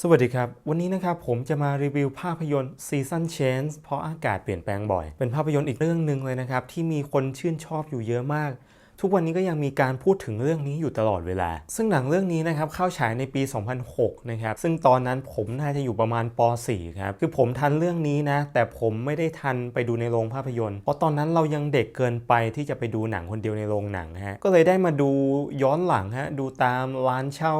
สวัสดีครับ วันนี้นะครับผมจะมารีวิวภาพยนตร์ Season Change เพราะอากาศเปลี่ยนแปลงบ่อย เป็นภาพยนตร์อีกเรื่องหนึ่งเลยนะครับ ที่มีคนชื่นชอบอยู่เยอะมาก ทุกวันนี้ก็ยังมีการพูดถึงเรื่องนี้อยู่ตลอดเวลา ซึ่งหนังเรื่องนี้นะครับเข้าฉายในปี 2006 นะครับ ซึ่งตอนนั้นผมน่าจะอยู่ประมาณป .4 ครับ คือผมทันเรื่องนี้นะ แต่ผมไม่ได้ทันไปดูในโรงภาพยนตร์ เพราะตอนนั้นเรายังเด็กเกินไปที่จะไปดูหนังคนเดียวในโรงหนังฮะ ก็เลยได้มาดูย้อนหลังฮะ ดูตามร้านเช่า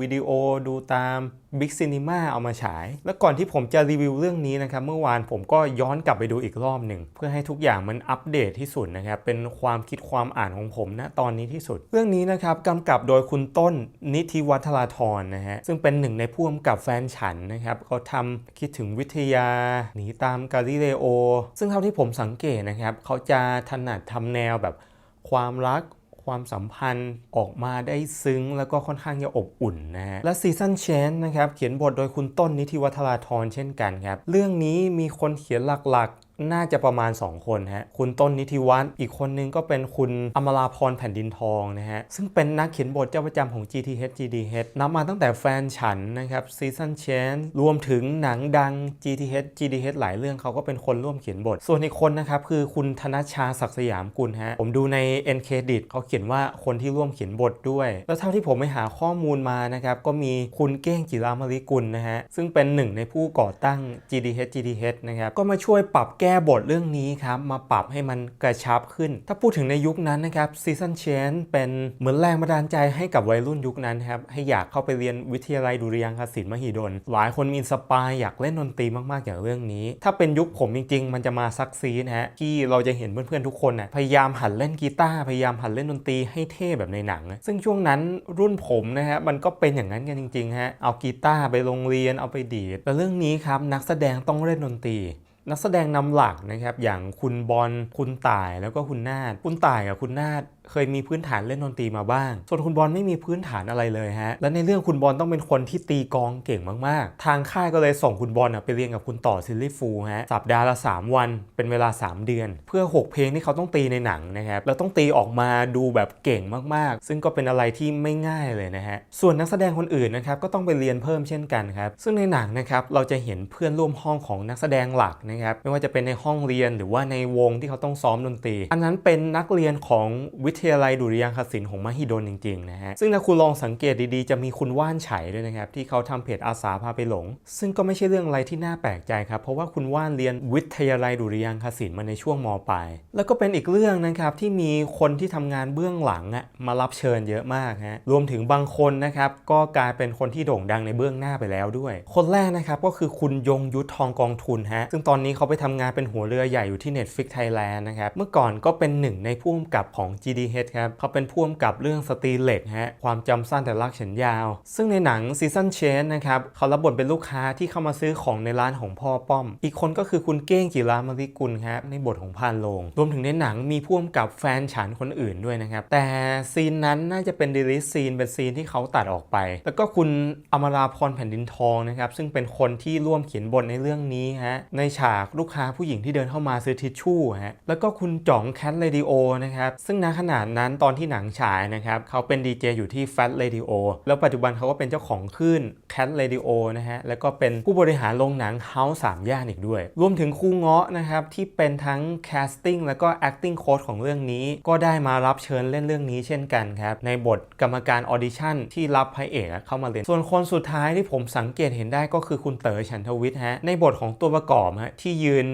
วิดีโอ ดูตาม บิ๊กซีนีมาเอามาฉาย แล้วก่อนที่ผมจะรีวิวเรื่องนี้นะครับ เมื่อวานผมก็ย้อนกลับไปดูอีกรอบหนึ่ง เพื่อให้ทุกอย่างมันอัปเดตที่สุดนะครับ เป็นความคิดความอ่านของผมณตอนนี้ที่สุด เรื่องนี้นะครับกำกับโดยคุณต้นนิธิวัฒราธรนะฮะ ซึ่งเป็นหนึ่งในผู้กำกับแฟนฉันนะครับเขาทำคิดถึงวิทยา หนีตามกาลิเลโอ ซึ่งเท่าที่ผมสังเกตนะครับเขาจะถนัดทำแนวแบบความรัก ความสัมพันธ์ออกมาได้ซึ้งแล้วก็ค่อนข้างจะอบอุ่นนะฮะและซีซันเชนนะครับเขียนบทโดยคุณต้นนิติวัฒราธรเช่นกันครับ เรื่องนี้มีคนเขียนหลักๆ น่าจะประมาณ 2 คนฮะ คุณต้นนิธิวัฒน์อีกคนนึงก็เป็นคุณอมราพรแผ่นดินทองนะฮะ ซึ่งเป็นนักเขียนบทเจ้าประจำของ GTH GDH นับมาตั้งแต่แฟนฉันนะครับซีซันเชนรวมถึงหนังดัง GTH GDH หลายเรื่องเขาก็เป็นคนร่วมเขียนบท ส่วนอีกคนนะครับ คือคุณธนชาศักดิ์สยามกุลฮะ ผมดูใน N Credit เขาเขียนว่าคนที่ร่วมเขียนบทด้วย แล้วเท่าที่ผมไปหาข้อมูลมานะครับก็มีคุณเก้งจิรามริกุลนะฮะซึ่งเป็นหนึ่งในผู้ก่อตั้ง GDH GDH นะครับก็มาช่วยปรับแก้บทเรื่องนี้ครับมาปรับให้มันกระชับขึ้น ถ้าพูดถึงในยุคนั้นนะครับ Season Change เป็นเหมือนแรงบันดาลใจให้กับวัยรุ่นยุคนั้นครับให้อยากเข้าไปเรียนวิทยาลัยดุริยางคศิลป์มหิดล หลายคนมีสปายอยากเล่นดนตรีมากๆอย่างเรื่องนี้ ถ้าเป็นยุคผมจริง ๆ มันจะมาซักซีนะฮะที่เราจะเห็นเพื่อนๆทุกคนน่ะพยายามหัดเล่นกีตาร์พยายามหัดเล่นดนตรีให้เท่แบบในหนัง ซึ่งช่วงนั้นรุ่นผมนะฮะมันก็เป็นอย่างนั้นกันจริงๆฮะเอากีตาร์ไปโรงเรียนเอาไปดีดแต่เรื่องนี้ครับนักแสดงต้องเล่นดนตรี นักแสดงนำหลักนะครับอย่างคุณบอลคุณต่ายแล้วก็คุณนาดคุณต่ายกับคุณนาด เคยมีพื้นฐานเล่นดนตรีมาบ้าง ส่วนคุณบอลไม่มีพื้นฐานอะไรเลยฮะ และในเรื่องคุณบอลต้องเป็นคนที่ตีกองเก่งมาก ๆ ทางค่ายก็เลยส่งคุณบอลไปเรียนกับคุณต่อซิลลี่ฟูฮะ สัปดาห์ละ 3 วัน เป็นเวลา 3 เดือน เพื่อ 6 เพลงที่เขาต้องตีในหนังนะครับ แล้วต้องตีออกมาดูแบบเก่งมาก ๆ ซึ่งก็เป็นอะไรที่ไม่ง่ายเลยนะฮะ ส่วนนักแสดงคนอื่นนะครับ ก็ต้องไปเรียนเพิ่มเช่นกันครับ ซึ่งในหนังนะครับ เราจะเห็นเพื่อนร่วมห้องของนักแสดงหลักนะครับ ไม่ว่าจะเป็นในห้องเรียนหรือว่าในวงที่เขาต้องซ้อมดนตรี อันนั้นเป็นนักเรียนของวิททยาลัยดุริยางคศิลป์ของมหิดลจริงๆนะฮะซึ่งถ้าคุณลองสังเกตดีๆ จะมีคุณว่านไฉด้วยนะครับที่เขาทำเพจอาสาพาไปหลง ซึ่งก็ไม่ใช่เรื่องอะไรที่น่าแปลกใจครับเพราะว่าคุณว่านเรียนวิทยาลัยดุริยางคศิลป์มาในช่วงมปลายแล้วก็เป็นอีกเรื่องนะครับที่มีคนที่ทำงานเบื้องหลังอะมารับเชิญเยอะมากฮะรวมถึงบางคนนะครับก็กลายเป็นคนที่โด่งดังในเบื้องหน้าไปแล้วด้วย คนแรกนะครับก็คือคุณยงยุทธทองกองทุนฮะซึ่งตอนนี้เขาไปทำงานเป็นหัวเรือใหญ่อยู่ที่ Netflix Thailand นะครับเมื่อก่อนก็เป็นหนึ่งในผู้กำกับของ GDH ครับเขาเป็นผู้กำกับเรื่องสตรีเหล็กฮะความจำสั้นแต่รักฉันยาว ซึ่งในหนัง Season Change นะครับเขารับบทเป็นลูกค้าที่เข้ามาซื้อของในร้านของพ่อป้อม อีกคนก็คือคุณเก้งจิรามาริกุลครับในบทของพานโลง รวมถึงในหนังมีผู้กำกับแฟนฉันคนอื่นด้วยนะครับ แต่ซีนนั้นน่าจะเป็นดีลิสซีนเป็นซีนที่เขาตัดออกไป แล้วก็คุณอมราพรแผ่นดินทองนะครับซึ่งเป็นคนที่ร่วมเขียนบทในเรื่องนี้ฮะในฉากลูกค้าผู้หญิงที่เดินเข้ามาซื้อทิชชู่ฮะแล้วก็คุณจ่องแคทเรดิโอนะครับซึ่งณขนาดนั้นตอนที่หนังฉายนะครับเขาเป็นดีเจอยู่ที่ Fat Radio แล้วปัจจุบันเขาก็เป็นเจ้าของคลื่น Cat Radio นะฮะ แล้วก็เป็นผู้บริหารโรงหนัง House 3ย่านอีกด้วย รวมถึงครูเงาะนะครับ ที่เป็นทั้ง casting แล้วก็ acting coach ของเรื่องนี้ ก็ได้มารับเชิญเล่นเรื่องนี้เช่นกันครับ ในบทกรรมการออดิชั่นที่รับพระเอกเข้ามาเล่น ส่วนคนสุดท้ายที่ผมสังเกตเห็นได้ก็คือคุณเต๋อฉันทวิทย์ฮะ ในบทของตัวประกอบฮะที่ยืน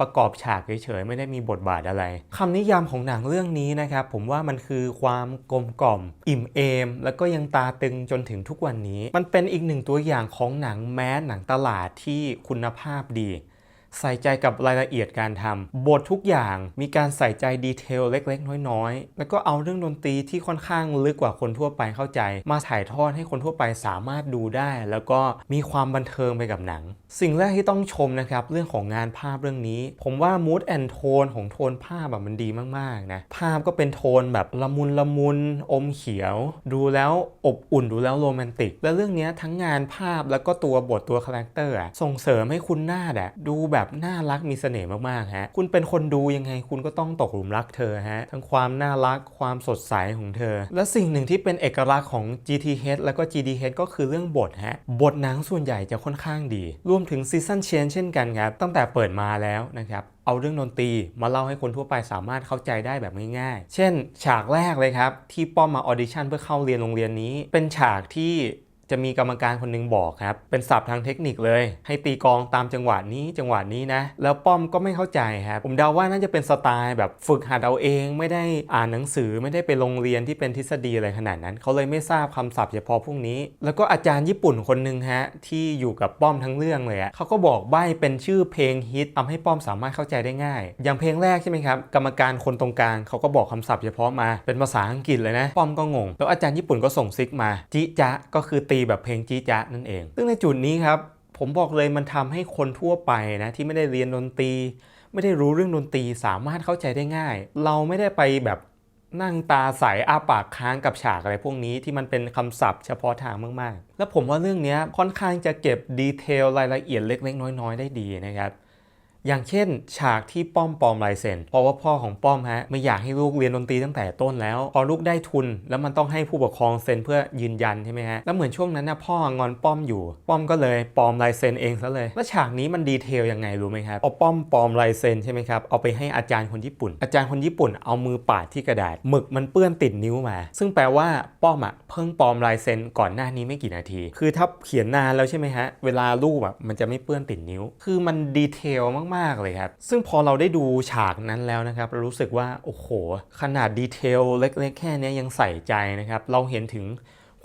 ประกอบฉากเฉยๆไม่ได้มีบทบาทอะไรคำนิยามของหนังเรื่องนี้นะครับผมว่ามันคือความกลมกล่อม อิ่มเอม แล้วก็ยังตาตึงจนถึงทุกวันนี้ มันเป็นอีกหนึ่งตัวอย่างของหนังแมสหนังตลาดที่คุณภาพดี ใส่ใจกับรายละเอียดการทำบททุกอย่างมีการใส่ใจดีเทลเล็ก ๆ น้อยๆ แล้วก็เอาเรื่องดนตรีที่ค่อนข้างลึกกว่าคนทั่วไปเข้าใจ มาถ่ายทอดให้คนทั่วไปสามารถดูได้ แล้วก็มีความบันเทิงไปกับหนัง สิ่งแรกที่ต้องชมนะครับ เรื่องของงานภาพเรื่องนี้ ผมว่า mood and tone ของโทนภาพแบบมันดีมากๆนะภาพก็เป็นโทนแบบละมุนละมุนอมเขียว ดูแล้วอบอุ่นดูแล้วโรแมนติก และเรื่องนี้ทั้งงานภาพแล้วก็ตัวบทตัวคาแรคเตอร์ส่งเสริมให้คุณหน้าดะดูแบบแบบน่ารักมีเสน่ห์มากๆฮะคุณเป็นคนดูยังไงคุณก็ต้องตกหลุมรักเธอฮะทั้งความน่ารักความสดใสของเธอ และสิ่งหนึ่งที่เป็นเอกลักษณ์ของ GTH แล้วก็ GDH ก็คือเรื่องบทฮะบทหนังส่วนใหญ่จะค่อนข้างดี รวมถึงซีซันเชนเช่นกันครับตั้งแต่เปิดมาแล้วนะครับเอาเรื่องดนตรีมาเล่าให้คนทั่วไปสามารถเข้าใจได้แบบง่ายๆ เช่น ฉากแรกเลยครับ ที่ป้อมมาออดิชั่นเพื่อเข้าเรียนโรงเรียนนี้ เป็นฉากที่ จะมีกรรมการคนหนึงบอกครับ เป็นศัพท์ทางเทคนิคเลย ให้ตีกองตามจังหวะนี้จังหวะนี้นะ แล้วป้อมก็ไม่เข้าใจครับผมเดาว่าน่าจะเป็นสไตล์แบบฝึกหัดเอาเองไม่ได้อ่านหนังสือไม่ได้ไปโรงเรียนที่เป็นทฤษฎีอะไรขนาดนั้น เขาเลยไม่ทราบคำศัพท์เฉพาะพวกนี้ แล้วก็อาจารย์ญี่ปุ่นคนหนึ่งฮะที่อยู่กับป้อมทั้งเรื่องเลยอะเขาก็บอกใบ้เป็นชื่อเพลงฮิตทำให้ป้อมสามารถเข้าใจได้ง่าย อย่างเพลงแรกใช่ไหมครับกรรมการคนตรงกลางเขาก็บอกคำศัพท์เฉพาะมาเป็นภาษาอังกฤษเลยนะป้อมก็งงแล้วอาจารย์ญี่ปุ่นก็ส่งซิกมาจิจะก็คือตีแบบเพลงจิจ๊ะนั่นเอง ซึ่งในจุดนี้ครับ ผมบอกเลยมันทำให้คนทั่วไปนะที่ไม่ได้เรียนดนตรี ไม่ได้รู้เรื่องดนตรีสามารถเข้าใจได้ง่าย เราไม่ได้ไปแบบนั่งตาใสอ้าปากค้างกับฉากอะไรพวกนี้ที่มันเป็นคำศัพท์เฉพาะทางมากๆ แล้วผมว่าเรื่องนี้ค่อนข้างจะเก็บดีเทลรายละเอียดเล็กๆ น้อยๆ ได้ดีนะครับ อย่างเช่น ฉากที่ป้อมปลอมลายเซ็นเพราะว่าพ่อของป้อมฮะไม่อยากให้ลูกเรียนดนตรีตั้งแต่ต้นแล้ว พอลูกได้ทุน แล้วมันต้องให้ผู้ปกครองเซ็นเพื่อยืนยันใช่ไหมฮะแล้วเหมือนช่วงนั้นนะพ่องอนป้อมอยู่ ป้อมก็เลยปลอมลายเซ็นเองซะเลยแล้วฉากนี้มันดีเทลยังไงรู้ไหมครับเอาป้อมปลอมลายเซ็นใช่ไหมครับเอาไปให้อาจารย์คนญี่ปุ่น อาจารย์คนญี่ปุ่นเอามือปาดที่กระดาษหมึกมันเปื้อนติดนิ้วมา ซึ่งแปลว่าป้อมอะเพิ่งปลอมลายเซ็นก่อนหน้านี้ไม่กี่นาที คือถ้าเขียนนานแล้วใช่ไหมฮะเวลารูปอะมันจะไม่เปื้อนติดนิ้ว คือมันดีเทลมากๆ เลยครับ ซึ่งพอเราได้ดูฉากนั้นแล้วนะครับ เรารู้สึกว่า โอ้โห ขนาดดีเทลเล็ก ๆ แค่นี้ยังใส่ใจนะครับ เราเห็นถึง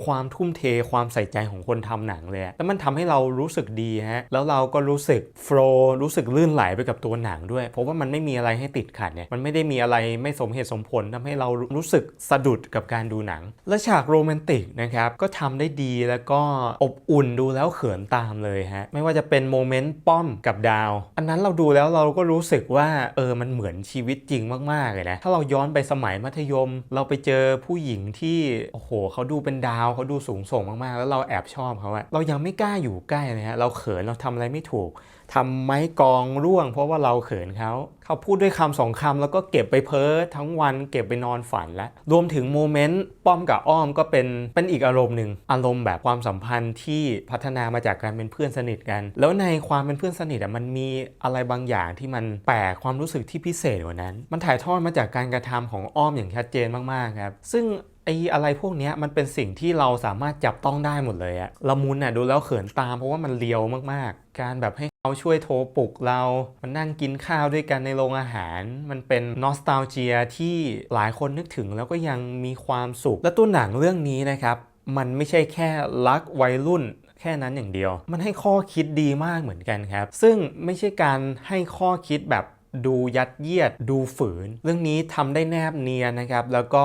ความทุ่มเทความใส่ใจของคนทำหนังเลยแล้วมันทำให้เรารู้สึกดีฮะ แล้วเราก็รู้สึกโฟล์รู้สึกลื่นไหลไปกับตัวหนังด้วย เพราะว่ามันไม่มีอะไรให้ติดขัดเนี่ย มันไม่ได้มีอะไรไม่สมเหตุสมผลทำให้เรารู้สึกสะดุดกับการดูหนัง และฉากโรแมนติกนะครับ ก็ทำได้ดีแล้วก็อบอุ่นดูแล้วเขินตามเลยฮะ ไม่ว่าจะเป็นโมเมนต์ป้อมกับดาว อันนั้นเราดูแล้วเราก็รู้สึกว่าเออ มันเหมือนชีวิตจริงมากๆเลยนะ ถ้าเราย้อนไปสมัยมัธยม เราไปเจอผู้หญิงที่ โอ้โห เขาดูเป็นดาวเขาดูสูงส่งมากๆ แล้วเราแอบชอบเขาอะเรายังไม่กล้าอยู่ใกล้เลยฮะเราเขินเราทำอะไรไม่ถูกทำไม้กองร่วง เพราะว่าเราเขินเขาเขาพูดด้วยคำสองคำแล้วก็เก็บไปเพ้อทั้งวันเก็บไปนอนฝันแล้วรวมถึงโมเมนต์ป้อมกับอ้อมก็เป็นเป็นอีกอารมณ์หนึ่งอารมณ์แบบความสัมพันธ์ที่พัฒนามาจากการเป็นเพื่อนสนิทกัน แล้วในความเป็นเพื่อนสนิทอะมันมีอะไรบางอย่างที่มันแปลกความรู้สึกที่พิเศษกว่านั้น มันถ่ายทอดมาจากการกระทำของอ้อมอย่างชัดเจนมากๆครับซึ่ง ไอ้อะไรพวกนี้มันเป็นสิ่งที่เราสามารถจับต้องได้หมดเลยอะละมุนอะดูแล้วเขินตามเพราะว่ามันเลียวมากๆ การแบบให้เขาช่วยโทรปลุกเรา มันนั่งกินข้าวด้วยกันในโรงอาหาร มันเป็นนอสตาเจียที่หลายคนนึกถึงแล้วก็ยังมีความสุข และตัวหนังเรื่องนี้นะครับ มันไม่ใช่แค่รักวัยรุ่นแค่นั้นอย่างเดียว มันให้ข้อคิดดีมากเหมือนกันครับ ซึ่งไม่ใช่การให้ข้อคิดแบบดูยัดเยียดดูฝืน เรื่องนี้ทำได้แนบเนียนนะครับ แล้วก็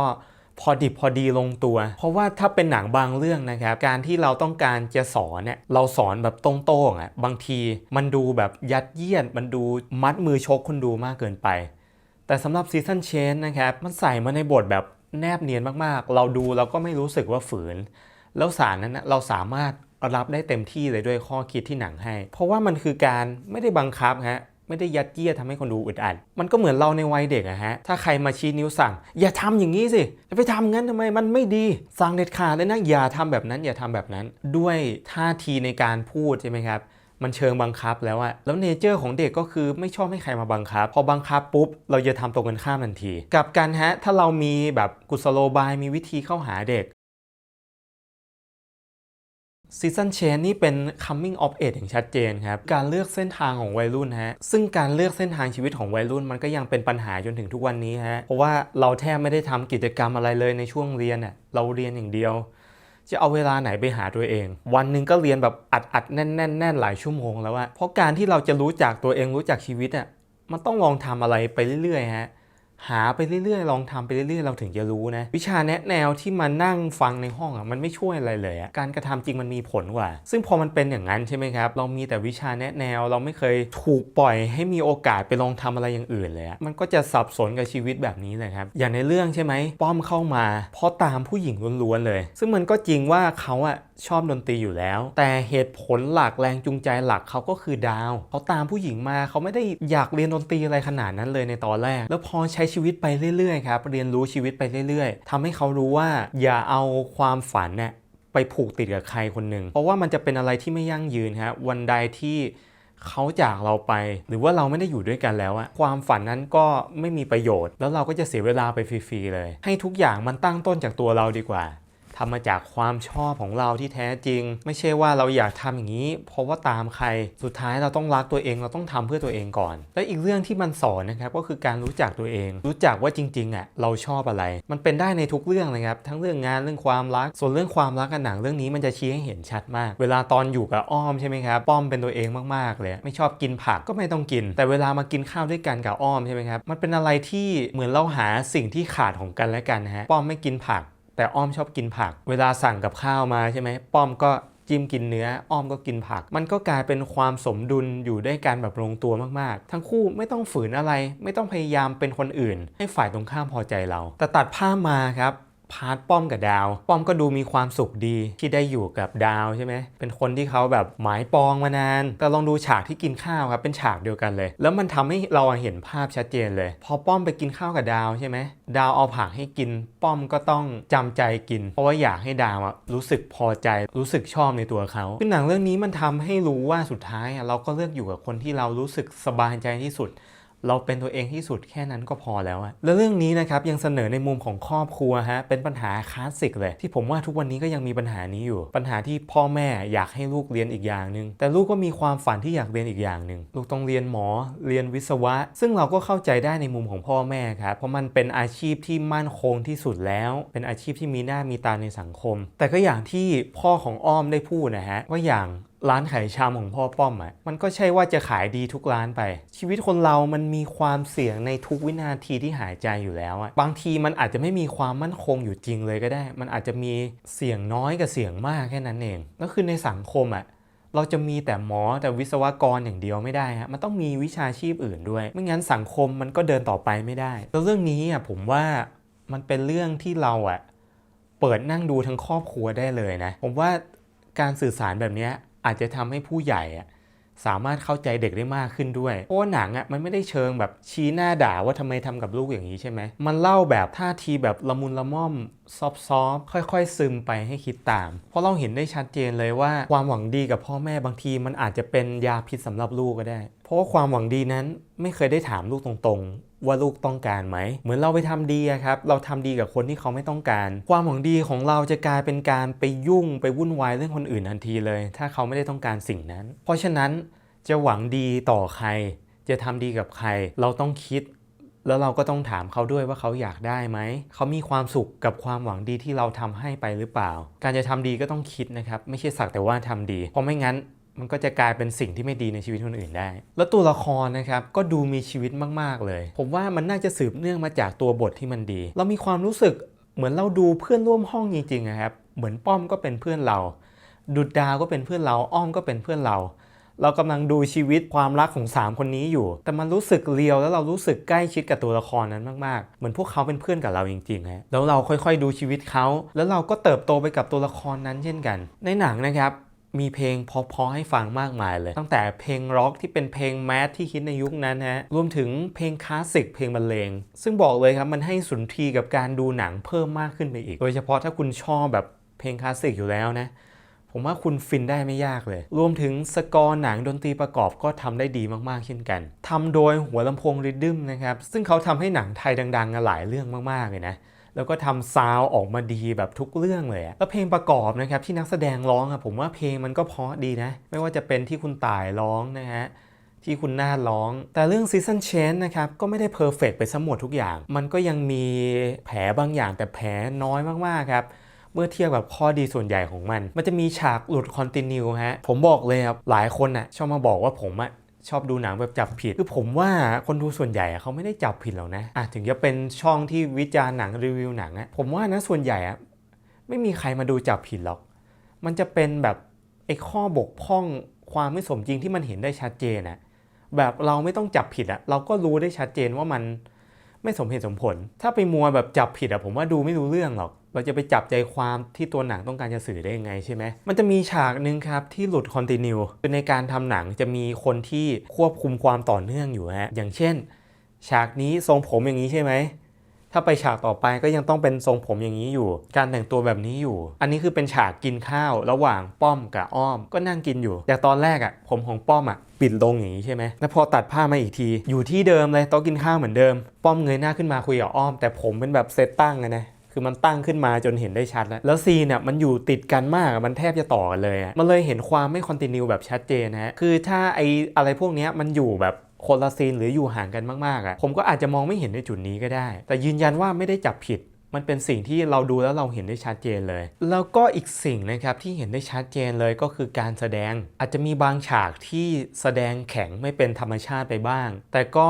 พอดิบพอดีลงตัว เพราะว่าถ้าเป็นหนังบางเรื่องนะครับ การที่เราต้องการจะสอนเนี่ยเราสอนแบบตรงๆอะบางทีมันดูแบบยัดเยียดมันดูมัดมือชกคนดูมากเกินไป แต่สำหรับซีซันเชนนะครับมันใส่มาในบทแบบแนบเนียนมากๆ เราดูเราก็ไม่รู้สึกว่าฝืน แล้วสารนั้นนะเราสามารถรับได้เต็มที่เลยด้วยข้อคิดที่หนังให้ เพราะว่ามันคือการไม่ได้บังคับฮะ ไม่ได้ยัดเยียดทำให้คนดูอึดอัด มันก็เหมือนเราในวัยเด็กอะฮะ ถ้าใครมาชี้นิ้วสั่ง อย่าทำอย่างนี้สิจะไปทำงั้นทำไม มันไม่ดี สั่งเด็ดขาดเลยนะ อย่าทำแบบนั้น อย่าทำแบบนั้น ด้วยท่าทีในการพูดใช่ไหมครับมันเชิงบังคับแล้วอะแล้วเนเจอร์ของเด็กก็คือไม่ชอบให้ใครมาบังคับ พอบังคับปุ๊บ เราจะทำตรงกันข้ามทันที กับกันฮะ ถ้าเรามีแบบกุศโลบายมีวิธีเข้าหาเด็ก ซีซันเชนนี่เป็น coming of age อย่างชัดเจนครับ การเลือกเส้นทางของวัยรุ่นฮะ ซึ่งการเลือกเส้นทางชีวิตของวัยรุ่นมันก็ยังเป็นปัญหาจนถึงทุกวันนี้ฮะ เพราะว่าเราแทบไม่ได้ทำกิจกรรมอะไรเลยในช่วงเรียนเน่ยเราเรียนอย่างเดียว จะเอาเวลาไหนไปหาตัวเอง วันหนึ่งก็เรียนแบบอัดอัดแน่นแน่นแน่นหลายชั่วโมงแล้วอะเพราะการที่เราจะรู้จักตัวเองรู้จักชีวิตอะมันต้องลองทำอะไรไปเรื่อยๆฮะ หาไปเรื่อยๆ ลองทำไปเรื่อยๆ เราถึงจะรู้นะ วิชาแนะแนวที่มานั่งฟังในห้องอะมันไม่ช่วยอะไรเลยอะการกระทำจริงมันมีผลกว่า ซึ่งพอมันเป็นอย่างนั้นใช่ไหมครับ เรามีแต่วิชาแนะแนวเราไม่เคยถูกปล่อยให้มีโอกาสไปลองทำอะไรอย่างอื่นเลยอะมันก็จะสับสนกับชีวิตแบบนี้เลยครับ อย่างในเรื่องใช่ไหมป้อมเข้ามาเพราะตามผู้หญิงล้วนๆเลย ซึ่งมันก็จริงว่าเขาอะ ชอบดนตรีอยู่แล้ว แต่เหตุผลหลักแรงจูงใจหลักเขาก็คือดาวเขาตามผู้หญิงมาเขาไม่ได้อยากเรียนดนตรีอะไรขนาดนั้นเลยในตอนแรก แล้วพอใช้ชีวิตไปเรื่อยๆครับเรียนรู้ชีวิตไปเรื่อย ๆทำให้เขารู้ว่าอย่าเอาความฝันเนี่ยไปผูกติดกับใครคนหนึ่งเพราะว่ามันจะเป็นอะไรที่ไม่ยั่งยืนครับวันใดที่เขาจากเราไป หรือว่าเราไม่ได้อยู่ด้วยกันแล้วอะความฝันนั้นก็ไม่มีประโยชน์ แล้วเราก็จะเสียเวลาไปฟรีๆเลย ให้ทุกอย่างมันตั้งต้นจากตัวเราดีกว่า ทำมาจากความชอบของเราที่แท้จริง ไม่ใช่ว่าเราอยากทำอย่างนี้ เพราะว่าตามใครสุดท้ายเราต้องรักตัวเองเราต้องทำเพื่อตัวเองก่อน และอีกเรื่องที่มันสอนนะครับก็คือการรู้จักตัวเอง รู้จักว่าจริงๆอะเราชอบอะไร มันเป็นได้ในทุกเรื่องเลยครับทั้งเรื่องงานเรื่องความรัก ส่วนเรื่องความรักกันหนังเรื่องนี้มันจะชี้ให้เห็นชัดมาก เวลาตอนอยู่กับอ้อมใช่ไหมครับป้อมเป็นตัวเองมากๆเลย ไม่ชอบกินผักก็ไม่ต้องกิน แต่เวลามากินข้าวด้วยกันกับอ้อมใช่ไหมครับมันเป็นอะไรที่เหมือนเราหาสิ่งที่ขาดของกันและกันฮะป้อมไม่กินผัก แต่อ้อมชอบกินผัก เวลาสั่งกับข้าวมาใช่ไหมป้อมก็จิ้มกินเนื้อ อ้อมก็กินผัก มันก็กลายเป็นความสมดุลอยู่ด้วยกันแบบลงตัวมากๆ ทั้งคู่ไม่ต้องฝืนอะไร ไม่ต้องพยายามเป็นคนอื่น ให้ฝ่ายตรงข้ามพอใจเรา แต่ตัดผ้ามาครับ พาร์ทป้อมกับดาว ป้อมก็ดูมีความสุขดีที่ได้อยู่กับดาวใช่ไหมเป็นคนที่เขาแบบหมายปองมานาน แต่ลองดูฉากที่กินข้าวครับเป็นฉากเดียวกันเลย แล้วมันทำให้เราเห็นภาพชัดเจนเลย พอป้อมไปกินข้าวกับดาวใช่ไหมดาวเอาผักให้กิน ป้อมก็ต้องจำใจกิน เพราะว่าอยากให้ดาวอะรู้สึกพอใจรู้สึกชอบในตัวเขาคือหนังเรื่องนี้มันทำให้รู้ว่าสุดท้ายอะเราก็เลือกอยู่กับคนที่เรารู้สึกสบายใจที่สุด เราเป็นตัวเองที่สุดแค่นั้นก็พอแล้วอะแล้วเรื่องนี้นะครับยังเสนอในมุมของครอบครัวฮะเป็นปัญหาคลาสสิกเลย ที่ผมว่าทุกวันนี้ก็ยังมีปัญหานี้อยู่ ปัญหาที่พ่อแม่อยากให้ลูกเรียนอีกอย่างหนึ่งแต่ลูกก็มีความฝันที่อยากเรียนอีกอย่างหนึ่งลูกต้องเรียนหมอ เรียนวิศวะ ซึ่งเราก็เข้าใจได้ในมุมของพ่อแม่ครับเพราะมันเป็นอาชีพที่มั่นคงที่สุดแล้ว เป็นอาชีพที่มีหน้ามีตาในสังคม แต่ก็อย่างที่พ่อของอ้อมได้พูดนะฮะว่าอย่าง ร้านขายชามของพ่อป้อมอะ่ะมันก็ใช่ว่าจะขายดีทุกร้านไป ชีวิตคนเรามันมีความเสี่ยงในทุกวินาทีที่หายใจอยู่แล้วอะ่ะบางทีมันอาจจะไม่มีความมั่นคงอยู่จริงเลยก็ได้ มันอาจจะมีเสี่ยงน้อยกับเสี่ยงมากแค่นั้นเองก็คือในสังคมอะ่ะเราจะมีแต่หมอแต่วิศวกรอย่างเดียวไม่ได้ฮะมันต้องมีวิชาชีพอื่นด้วย ไม่งั้นสังคมมันก็เดินต่อไปไม่ได้แล้วเรื่องนี้อะผมว่ามันเป็นเรื่องที่เราอะเปิดนั่งดูทั้งครอบครัวได้เลยนะ ผมว่าการสื่อสารแบบเนี้ย อาจจะทำให้ผู้ใหญ่อะสามารถเข้าใจเด็กได้มากขึ้นด้วยเพราะว่าหนังอะมันไม่ได้เชิงแบบชี้หน้าด่าว่าทำไมทำกับลูกอย่างนี้ใช่ไหมมันเล่าแบบท่าทีแบบละมุนละม่อมซอฟๆค่อยๆ ซึมไปให้คิดตาม เพราะเราเห็นได้ชัดเจนเลยว่าความหวังดีกับพ่อแม่บางทีมันอาจจะเป็นยาพิษสำหรับลูกก็ได้ ราะว่าความหวังดีนั้นไม่เคยได้ถามลูกตรงๆ ว่าลูกต้องการไหม เหมือนเราไปทำดีครับ เราทำดีกับคนที่เขาไม่ต้องการ ความหวังดีของเราจะกลายเป็นการไปยุ่งไปวุ่นวายเรื่องคนอื่นทันทีเลย ถ้าเขาไม่ได้ต้องการสิ่งนั้น เพราะฉะนั้นจะหวังดีต่อใคร จะทำดีกับใคร เราต้องคิด แล้วเราก็ต้องถามเขาด้วยว่าเขาอยากได้ไหม เขามีความสุขกับความหวังดีที่เราทำให้ไปหรือเปล่า การจะทำดีก็ต้องคิดนะครับ ไม่ใช่สักแต่ว่าทำดี เพราะไม่งั้น มันก็จะกลายเป็นสิ่งที่ไม่ดีในชีวิตคนอื่นได้ แล้วตัวละครนะครับก็ดูมีชีวิตมาก ๆ เลย ผมว่ามันน่าจะสืบเนื่องมาจากตัวบทที่มันดี เรามีความรู้สึกเหมือนเราดูเพื่อนร่วมห้องจริงๆนะครับ เหมือนป้อมก็เป็นเพื่อนเรา ดุดดาวก็เป็นเพื่อนเรา อ้อมก็เป็นเพื่อนเรา เรากำลังดูชีวิตความรักของ 3 คนนี้อยู่ แต่มันรู้สึกเรียวแล้วเรารู้สึกใกล้ชิดกับตัวละครนั้นมากๆ เหมือนพวกเขาเป็นเพื่อนกับเราจริงๆฮะแล้วเราค่อยๆดูชีวิตเขา แล้วเราก็เติบโตไปกับตัวละครนั้นเช่นกัน ในหนังนะครับ มีเพลงเพราะๆให้ฟังมากมายเลย ตั้งแต่เพลงร็อกที่เป็นเพลงแมสที่ฮิตในยุคนั้นฮะรวมถึงเพลงคลาสสิกเพลงบรรเลง ซึ่งบอกเลยครับมันให้สุนทรีกับการดูหนังเพิ่มมากขึ้นไปอีก โดยเฉพาะถ้าคุณชอบแบบเพลงคลาสสิกอยู่แล้วนะผมว่าคุณฟินได้ไม่ยากเลย รวมถึงสกอร์หนังดนตรีประกอบก็ทำได้ดีมากๆ เช่นกันทำโดยหัวลำโพงริดดึมนะครับ ซึ่งเขาทำให้หนังไทยดังๆ หลายเรื่องมากๆเลยนะ แล้วก็ทำซาวออกมาดีแบบทุกเรื่องเลยแล้วเพลงประกอบนะครับที่นักแสดงร้องอะผมว่าเพลงมันก็เพราะดีนะ ไม่ว่าจะเป็นที่คุณต่ายร้องนะฮะที่คุณนาร้อง แต่เรื่อง Season Change นะครับ ก็ไม่ได้เพอร์เฟกไปสมหมดทุกอย่าง มันก็ยังมีแผลบางอย่างแต่แผลน้อยมากๆครับ เมื่อเทียบกับข้อดีส่วนใหญ่ของมัน มันจะมีฉากหลุดคอนติเนียฮะ ผมบอกเลยครับ หลายคนน่ะชอบมาบอกว่าผมอะ ชอบดูหนังแบบจับผิด คือผมว่าคนดูส่วนใหญ่เขาไม่ได้จับผิดหรอกนะอะถึงจะเป็นช่องที่วิจารณ์หนังรีวิวหนังอะผมว่านะส่วนใหญ่อะไม่มีใครมาดูจับผิดหรอก มันจะเป็นแบบไอ้ข้อบกพร่องความไม่สมจริงที่มันเห็นได้ชัดเจนอะแบบเราไม่ต้องจับผิดอะเราก็รู้ได้ชัดเจนว่ามันไม่สมเหตุสมผล ถ้าไปมัวแบบจับผิดอะผมว่าดูไม่รู้เรื่องหรอก เราจะไปจับใจความที่ตัวหนังต้องการจะสื่อได้ยังไงใช่ไหม มันจะมีฉากหนึ่งครับที่หลุดคอนติเนียคือในการทำหนังจะมีคนที่ควบคุมความต่อเนื่องอยู่ฮะ อย่างเช่น ฉากนี้ทรงผมอย่างนี้ใช่ไหม ถ้าไปฉากต่อไปก็ยังต้องเป็นทรงผมอย่างนี้อยู่ การแต่งตัวแบบนี้อยู่ อันนี้คือเป็นฉากกินข้าวระหว่างป้อมกับอ้อม ก็นั่งกินอยู่ แต่ตอนแรกอะ่ะผมของป้อมอะ่ะปิดลงอย่างนี้ใช่ไหมแล้วพอตัดผ้ามาอีกที อยู่ที่เดิมเลยโต๊ะกินข้าวเหมือนเดิม ป้อมเงยหน้าขึ้นมาคุยกับอ้อม แต่ผมเป็นแบบเซตตั้งอะนะ คือมันตั้งขึ้นมาจนเห็นได้ชัดแล้ว แล้วซีนเนี่ยมันอยู่ติดกันมากมันแทบจะต่อกันเลยมันเลยเห็นความไม่คอนติเนียแบบชัดเจนนะฮะคือถ้าไออะไรพวกนี้มันอยู่แบบคนละซีนหรืออยู่ห่างกันมากๆอะผมก็อาจจะมองไม่เห็นในจุดนี้ก็ได้ แต่ยืนยันว่าไม่ได้จับผิดมันเป็นสิ่งที่เราดูแล้วเราเห็นได้ชัดเจนเลย แล้วก็อีกสิ่งนะครับที่เห็นได้ชัดเจนเลยก็คือการแสดงอาจจะมีบางฉากที่แสดงแข็งไม่เป็นธรรมชาติไปบ้าง แต่ก็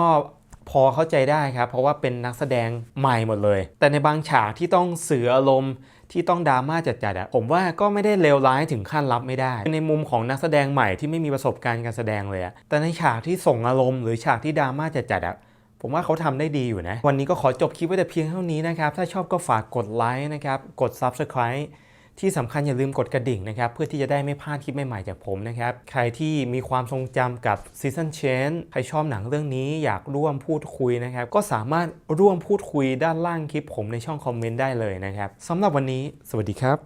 พอเข้าใจได้ครับ เพราะว่าเป็นนักแสดงใหม่หมดเลย แต่ในบางฉากที่ต้องเสืออารมณ์ที่ต้องดราม่าจัดๆอะผมว่าก็ไม่ได้เลวร้ายถึงขั้นรับไม่ได้ ในมุมของนักแสดงใหม่ที่ไม่มีประสบการณ์การแสดงเลยอะแต่ในฉากที่ส่งอารมณ์หรือฉากที่ดราม่าจัดๆอะผมว่าเขาทำได้ดีอยู่นะ วันนี้ก็ขอจบคลิปไว้แต่เพียงเท่านี้นะครับ ถ้าชอบก็ฝากกดไลค์นะครับ กด Subscribe ที่สำคัญอย่าลืมกดกระดิ่งนะครับ เพื่อที่จะได้ไม่พลาดคลิปใหม่ๆจากผมนะครับ ใครที่มีความทรงจำกับซีซันเชนใครชอบหนังเรื่องนี้อยากร่วมพูดคุยนะครับ ก็สามารถร่วมพูดคุยด้านล่างคลิปผมในช่องคอมเมนต์ได้เลยนะครับสำหรับวันนี้ สวัสดีครับ